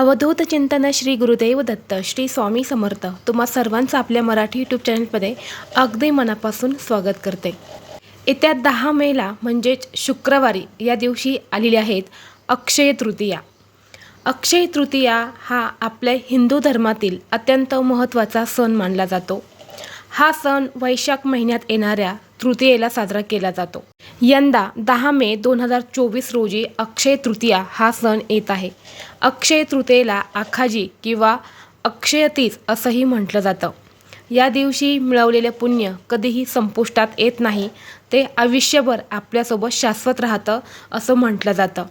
अवधूत चिंतन श्री गुरुदेव दत्त श्री स्वामी समर्थ. तुम्हा सर्वांचं आपल्या मराठी यूट्यूब चॅनलमध्ये अगदी मनापासून स्वागत करते. येत्या दहा मेला म्हणजेच शुक्रवारी या दिवशी आलेली आहेत अक्षय तृतीया. अक्षय तृतीया हा आपल्या हिंदू धर्मातील अत्यंत महत्त्वाचा सण मानला जातो. हा सण वैशाख महिन्यात येणाऱ्या तृतीयेला साजरा केला जातो. यंदा दहा मे दोन हजार चोवीस रोजी अक्षय तृतीया हा सण येत आहे. अक्षय तृतीयेला आखाजी किंवा अक्षयतीज असंही म्हटलं जातं. या दिवशी मिळवलेले पुण्य कधीही संपुष्टात येत नाही ते आयुष्यभर आपल्यासोबत शाश्वत राहतं असं म्हटलं जातं.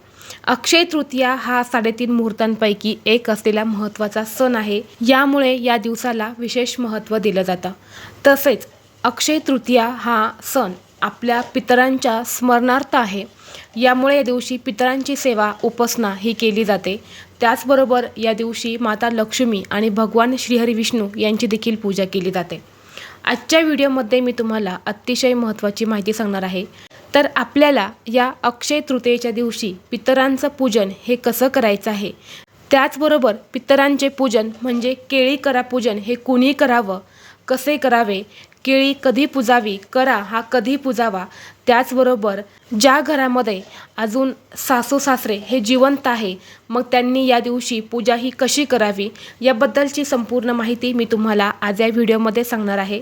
अक्षय तृतीया हा साडेतीन मुहूर्तांपैकी एक असलेला महत्त्वाचा सण आहे. यामुळे या दिवसाला विशेष महत्त्व दिलं जातं. तसेच अक्षय तृतीया हा सण आपल्या पितरांच्या स्मरणार्थ आहे. यामुळे या दिवशी पितरांची सेवा उपासना ही केली जाते. त्याचबरोबर या दिवशी माता लक्ष्मी आणि भगवान श्रीहरी विष्णू यांची देखील पूजा केली जाते. आजच्या व्हिडिओमध्ये मी तुम्हाला अतिशय महत्त्वाची माहिती सांगणार आहे. तर आपल्याला या अक्षय तृतीयेच्या दिवशी पितरांचं पूजन हे कसं करायचं आहे? त्याचबरोबर पितरांचे पूजन म्हणजे केळी करा पूजन हे कुणी करावं? कसे करावे? केळी कधी पुजावी करा हा कधी पुजावा त्याचबरोबर ज्या घरामध्ये अजून सासू सासरे हे जिवंत आहे मग त्यांनी या दिवशी पूजा ही कशी करावी याबद्दलची संपूर्ण माहिती मी तुम्हाला आज या व्हिडिओमध्ये सांगणार आहे.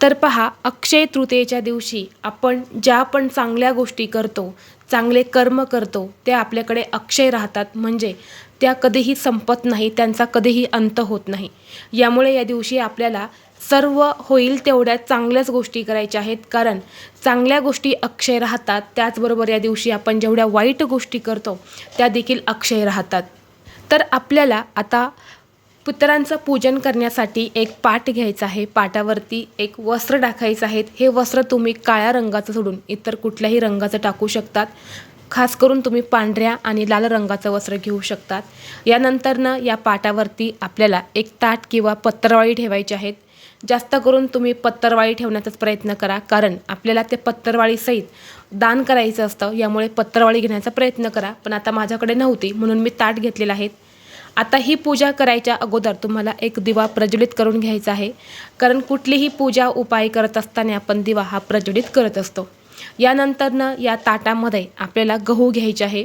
तर पहा अक्षय तृतीयेच्या दिवशी आपण ज्या पण चांगल्या गोष्टी करतो चांगले कर्म करतो ते आपल्याकडे अक्षय राहतात. म्हणजे त्या कधीही संपत नाही त्यांचा कधीही अंत होत नाही. यामुळे या दिवशी आपल्याला सर्व होईल तेवढ्या चांगल्याच गोष्टी करायच्या आहेत. कारण चांगल्या गोष्टी अक्षय राहतात त्याचबरोबर या दिवशी आपण जेवढ्या वाईट गोष्टी करतो त्या देखील अक्षय राहतात. तर आपल्याला आता पुत्रांचं पूजन करण्यासाठी एक पाट घ्यायचा आहे. पाटावरती एक वस्त्र टाकायचं आहे. हे वस्त्र तुम्ही काळ्या रंगाचं सोडून इतर कुठल्याही रंगाचं टाकू शकतात. खास करून तुम्ही पांढऱ्या आणि लाल रंगाचं वस्त्र घेऊ शकतात. यानंतरनं या पाटावरती आपल्याला एक ताट किंवा पत्तरवाळी ठेवायची आहेत जास्त करून तुम्ही पत्तरवाळी ठेवण्याचाच प्रयत्न करा. कारण आपल्याला ते पत्तरवाळीसहित दान करायचं असतं. यामुळे पत्तरवाळी घेण्याचा प्रयत्न करा. पण आता माझ्याकडे नव्हती म्हणून मी ताट घेतलेलं आहे. आता ही पूजा करायच्या अगोदर तुम्हाला एक दिवा प्रज्वलित करून घ्यायचा आहे. कारण कुठलीही पूजा उपाय करत असताना आपण दिवा हा प्रज्वलित करत असतो. यानंतरनं या ताटामध्ये आपल्याला गहू घ्यायचे आहे.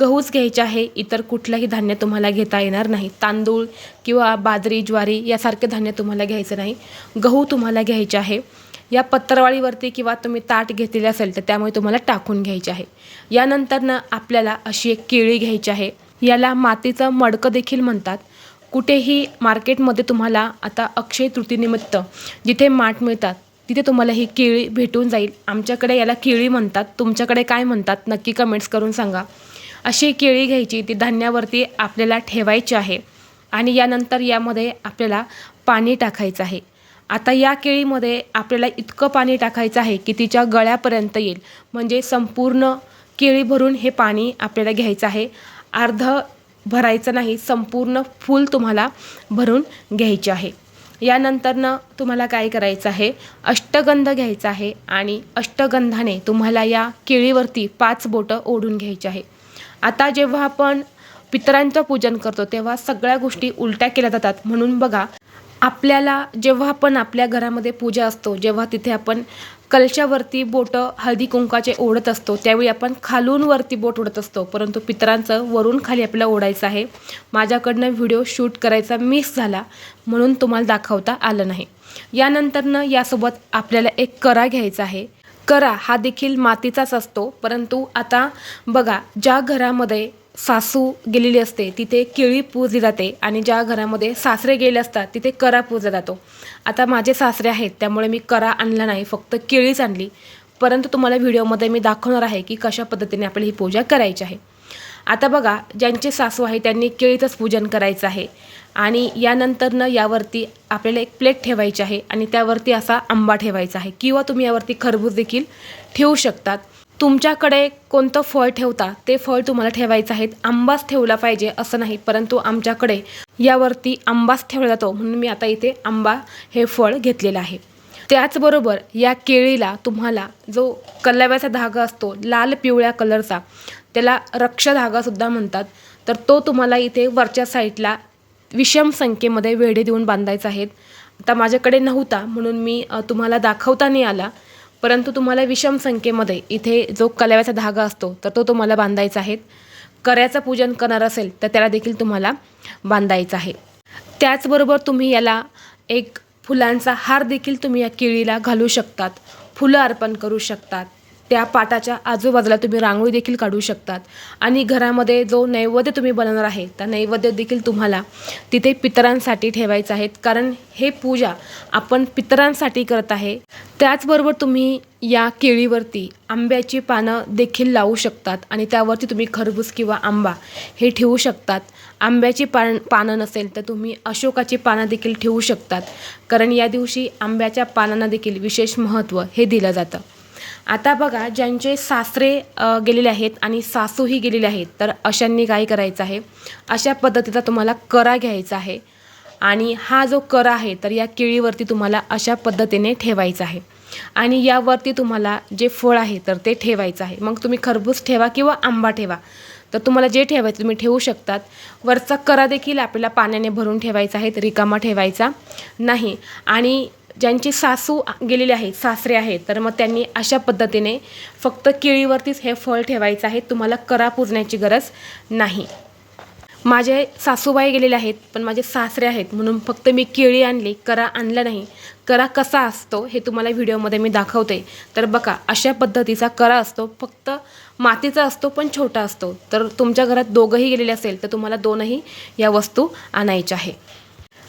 गहूच घ्यायचे आहे. इतर कुठलंही धान्य तुम्हाला घेता येणार नाही. तांदूळ किंवा बाजरी ज्वारी यासारखे धान्य तुम्हाला घ्यायचं नाही. गहू तुम्हाला घ्यायचे आहे. या पत्रवाळीवरती किंवा तुम्ही ताट घेतलेले असेल तर त्यामुळे तुम्हाला टाकून घ्यायचे आहे. यानंतरनं आपल्याला अशी एक केळी घ्यायची आहे. याला मातीचं मडकं देखील म्हणतात. कुठेही मार्केटमध्ये तुम्हाला आता अक्षय तृतीनिमित्त जिथे माठ मिळतात तिथे तुम्हाला ही केळी भेटून जाईल. आमच्याकडे याला केळी म्हणतात. तुमच्याकडे काय म्हणतात नक्की कमेंट्स करून सांगा. अशी केळी घ्यायची ती धान्यावरती आपल्याला ठेवायची आहे आणि यानंतर यामध्ये आपल्याला पाणी टाकायचं आहे. आता या केळीमध्ये आपल्याला इतकं पाणी टाकायचं आहे की तिच्या गळ्यापर्यंत येईल. म्हणजे संपूर्ण केळी भरून हे पाणी आपल्याला घ्यायचं आहे. अर्ध भरायचं नाही संपूर्ण फूल तुम्हाला भरून घ्यायचे आहे. यानंतरनं तुम्हाला काय करायचं आहे? अष्टगंध घ्यायचा आहे आणि अष्टगंधाने तुम्हाला या केळीवरती पाच बोटं ओढून घ्यायची आहे. आता जेव्हा आपण पितरांचं पूजन करतो तेव्हा सगळ्या गोष्टी उलट्या केल्या जातात. म्हणून बघा आपल्याला जेव्हा आपण आपल्या घरामध्ये पूजा असतो जेव्हा तिथे आपण कलशावरती बोटं हळदी कुंकाचे ओढत असतो त्यावेळी आपण खालून वरती बोट ओढत असतो. परंतु पितरांचं वरून खाली आपल्याला ओढायचं आहे. माझ्याकडनं व्हिडिओ शूट करायचा मिस झाला म्हणून तुम्हाला दाखवता आलं नाही. यानंतरनं यासोबत आपल्याला एक करा घ्यायचा आहे. करा हा देखील मातीचाच असतो परंतु आता बघा ज्या घरामध्ये सासू गेलेली असते तिथे केळी पूजली जाते आणि ज्या घरामध्ये सासरे गेले असतात तिथे करा पूजला जातो. आता माझे सासरे आहेत त्यामुळे मी करा आणला नाही फक्त केळीच आणली. परंतु तुम्हाला व्हिडिओमध्ये मी दाखवणार आहे की कशा पद्धतीने आपल्याला ही पूजा करायची आहे. आता बघा ज्यांचे सासू आहे त्यांनी केळीचंच पूजन करायचं आहे. आणि यानंतरनं यावरती आपल्याला एक प्लेट ठेवायची आहे आणि त्यावरती असा आंबा ठेवायचा आहे. किंवा तुम्ही यावरती खरबूज देखील ठेवू शकतात. तुमच्याकडे कोणतं फळ ठेवता? ते फळ तुम्हाला ठेवायचं आहे आंबाच ठेवला पाहिजे असं नाही परंतु आमच्याकडे यावरती आंबाच ठेवला जातो. म्हणून मी आता इथे आंबा हे फळ घेतलेलं आहे. त्याचबरोबर या केळीला तुम्हाला जो कलव्याचा धागा असतो लाल पिवळ्या कलरचा त्याला रक्षधागासुद्धा म्हणतात. तर तो तुम्हाला इथे वरच्या साईडला विषम संख्येमध्ये वेढे देऊन बांधायचा आहेत आता माझ्याकडे नव्हता म्हणून मी तुम्हाला दाखवता नाही आला. परंतु तुम्हाला विषम संख्येमध्ये इथे जो कलाव्याचा धागा असतो तर तो तुम्हाला बांधायचा आहे. कर्याचं पूजन करणार असेल तर त्याला देखील तुम्हाला बांधायचं आहे. त्याचबरोबर तुम्ही याला एक फुलांचा हार देखील तुम्ही या केळीला घालू शकतात फुलं अर्पण करू शकतात. त्या पाटाच्या आजूबाजूला तुम्ही रांगोळी देखील काढू शकतात. आणि घरामध्ये जो नैवेद्य तुम्ही बनवणार आहे त्या नैवेद्य देखील तुम्हाला तिथे पितरांसाठी ठेवायचं आहेत कारण हे पूजा आपण पितरांसाठी करत आहे. त्याचबरोबर तुम्ही या केळीवरती आंब्याची पानं देखील लावू शकतात आणि त्यावरती तुम्ही खरबूज किंवा आंबा हे ठेवू शकतात. आंब्याची पान पानं नसेल तर तुम्ही अशोकाची पानं देखील ठेवू शकतात. कारण या दिवशी आंब्याच्या पानांना देखील विशेष महत्त्व हे दिलं जातं. आता बघा ज्यांचे सासरे गेलेले आहेत आणि सासूही गेलेले आहेत तर अशांनी काय करायचं आहे? अशा पद्धतीचा तुम्हाला करा घ्यायचा आहे. आणि हा जो करा आहे तर या केळीवरती तुम्हाला अशा पद्धतीने ठेवायचा आहे. आणि यावरती तुम्हाला जे फळ आहे तर ते ठेवायचं आहे. मग तुम्ही खरबूज ठेवा किंवा आंबा ठेवा. तर तुम्हाला जे ठेवायचं तुम्ही ठेवू शकतात. वरचा करा देखील आपल्याला पाण्याने भरून ठेवायचा आहे रिकामा ठेवायचा नाही. आणि ज्यांची सासू गेलेली आहेत सासरे आहेत तर मग त्यांनी अशा पद्धतीने फक्त केळीवरतीच हे फळ ठेवायचं आहे. तुम्हाला करा पुजण्याची गरज नाही. माझे सासूबाई गेलेले आहेत पण माझे सासरे आहेत म्हणून फक्त मी केळी आणली करा आणला नाही. करा कसा असतो हे तुम्हाला व्हिडिओमध्ये मी दाखवते. तर बघा अशा पद्धतीचा करा असतो. फक्त मातीचा असतो पण छोटा असतो. तर तुमच्या घरात दोघंही गेलेले असेल तर तुम्हाला दोनही या वस्तू आणायच्या आहे.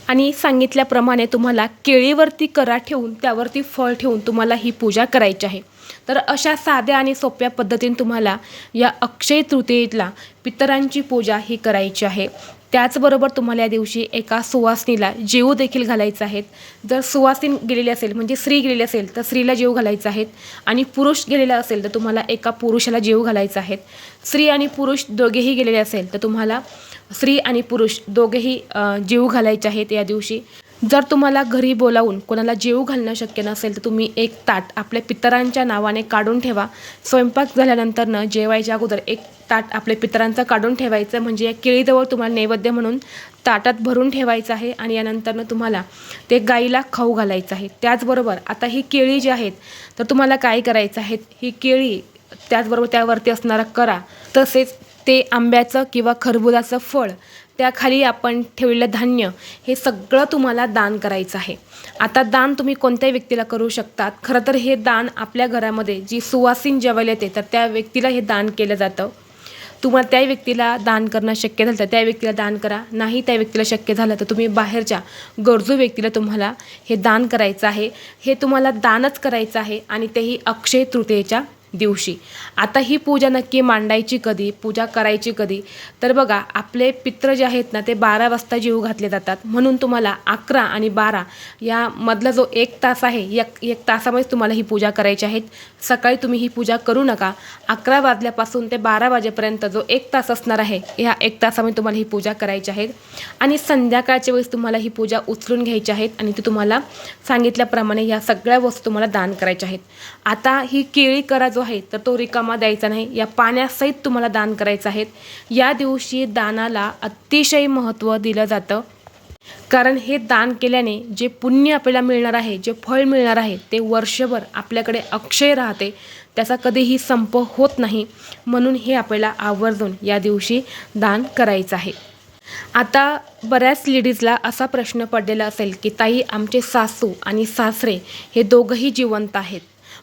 आणि सांगितल्याप्रमाणे तुम्हाला केळीवरती करा ठेवून त्यावरती फळ ठेवून तुम्हाला ही पूजा करायची आहे. तर अशा साध्या आणि सोप्या पद्धतीने तुम्हाला या अक्षय तृतीयेला पितरांची पूजा ही करायची आहे. त्याचबरोबर तुम्हाला या दिवशी एका सुवासिनीला जीव देखील घालायचा आहेत. जर सुवासिन गेलेली असेल म्हणजे स्त्री गेलेली असेल तर स्त्रीला जीव घालायचा आहेत आणि पुरुष गेलेला असेल तर तुम्हाला एका पुरुषाला जीव घालायचा आहेत. स्त्री आणि पुरुष दोघेही गेलेले असेल तर तुम्हाला स्त्री आणि पुरुष दोघेही जीव घालायचे आहेत या दिवशी. जर तुम्हाला घरी बोलावून कोणाला जीव घालणं शक्य नसेल तर तुम्ही एक ताट आपल्या पितरांच्या नावाने काढून ठेवा. स्वयंपाक झाल्यानंतरनं जेवायच्या अगोदर एक ताट आपल्या पितरांचं काढून ठेवायचं. म्हणजे या केळीजवळ तुम्हाला नैवेद्य म्हणून ताटात भरून ठेवायचं आहे आणि यानंतरनं तुम्हाला ते गाईला खाऊ घालायचं आहे. त्याचबरोबर आता ही केळी जी आहेत तर तुम्हाला काय करायचं आहे? ही केळी त्याचबरोबर त्यावरती असणारा करा. तसेच ते आंब्याचं किंवा खरबुजाचं फळ त्याखाली आपण ठेवलेलं धान्य हे सगळं तुम्हाला दान करायचं आहे. आता दान तुम्ही कोणत्या व्यक्तीला करू शकतात. खरं तर हे दान आपल्या घरामध्ये जी सुवासीन जेवायला येते तर त्या व्यक्तीला हे दान केलं जातं. तुम्हाला त्या व्यक्तीला दान करणं शक्य झालं तर त्या व्यक्तीला दान करा. नाही त्या व्यक्तीला शक्य झालं तर तुम्ही बाहेरच्या गरजू व्यक्तीला तुम्हाला हे दान करायचं आहे. हे तुम्हाला दानच करायचं आहे आणि तेही अक्षय तृतीयेच्या दिवशी. आता ही पूजा नक्की मांडायची कधी पूजा करायची कधी? तर बघा आपले पित्र जे आहेत ना ते बारा वाजता जीव घातले जातात. म्हणून तुम्हाला अकरा आणि बारा या मधला जो एक तास आहे एक एक तासामध्येच तुम्हाला ही पूजा करायची आहे. सकाळी तुम्ही ही पूजा करू नका. अकरा वाजल्यापासून ते बारा वाजेपर्यंत जो एक तास असणार आहे ह्या एक तासामध्ये तुम्हाला ही पूजा करायची आहे. आणि संध्याकाळच्या वेळेस तुम्हाला ही पूजा उचलून घ्यायची आहेत आणि ती तुम्हाला सांगितल्याप्रमाणे ह्या सगळ्या वस्तू तुम्हाला दान करायच्या आहेत. आता ही केळी करा जो आहे तर तो रिकामा द्यायचा नाही. या पाण्यासहित तुम्हाला दान करायचं आहे. या दिवशी दानाला अतिशय महत्त्व दिलं जातं. कारण हे दान केल्याने जे पुण्य आपल्याला मिळणार आहे जे फळ मिळणार आहे ते वर्षभर आपल्याकडे अक्षय राहते. त्याचा कधीही संप होत नाही. म्हणून हे आपल्याला आवर्जून या दिवशी दान करायचं आहे. आता बऱ्याच लेडीजला असा प्रश्न पडलेला असेल की ताई आमचे सासू आणि सासरे हे दोघंही जिवंत आहेत.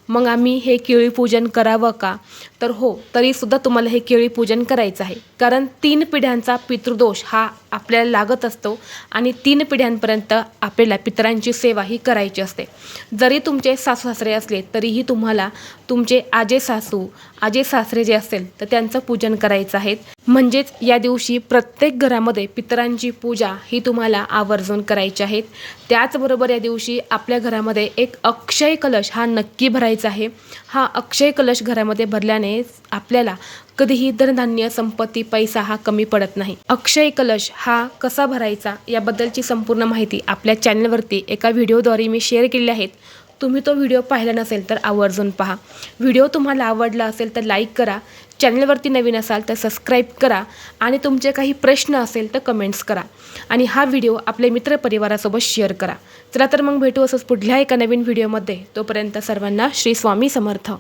मग आम्ही हे केळी पूजन करावं का? तर हो तरीसुद्धा तुम्हाला हे केळी पूजन करायचं आहे. कारण तीन पिढ्यांचा पितृदोष हा आपल्याला लागत असतो आणि तीन पिढ्यांपर्यंत आपल्याला पितरांची सेवा ही करायची असते. जरी तुमचे सासू सासरे असले तरीही तुम्हाला तुमचे आजे सासू आजे सासरे जे असेल तर त्यांचं पूजन करायचं आहे. म्हणजेच या दिवशी प्रत्येक घरामध्ये पितरांची पूजा ही तुम्हाला आवर्जून करायची आहे. त्याचबरोबर या दिवशी आपल्या घरामध्ये एक अक्षय कलश हा नक्की भरायचा आहे. हा अक्षय कलश घरामध्ये भरल्याने आपल्याला कधीही धनधान्य संपत्ती पैसा हा कमी पडत नाही. अक्षय कलश हा कसा भरायचा याबद्दलची संपूर्ण माहिती आपल्या चॅनलवरती एका व्हिडिओद्वारे मी शेअर केली आहेत. तुम्ही तो व्हिडिओ पाहिला नसेल तर आवर्जून पहा. व्हिडिओ तुम्हाला आवडला असेल तर लाईक करा. चॅनलवरती नवीन असाल तर सबस्क्राईब करा आणि तुमचे काही प्रश्न असेल तर कमेंट्स करा. आणि हा व्हिडिओ आपल्या मित्रपरिवारासोबत शेअर करा. चला तर मग भेटू असंच पुढल्या एका नवीन व्हिडिओमध्ये. तोपर्यंत सर्वांना श्री स्वामी समर्थ.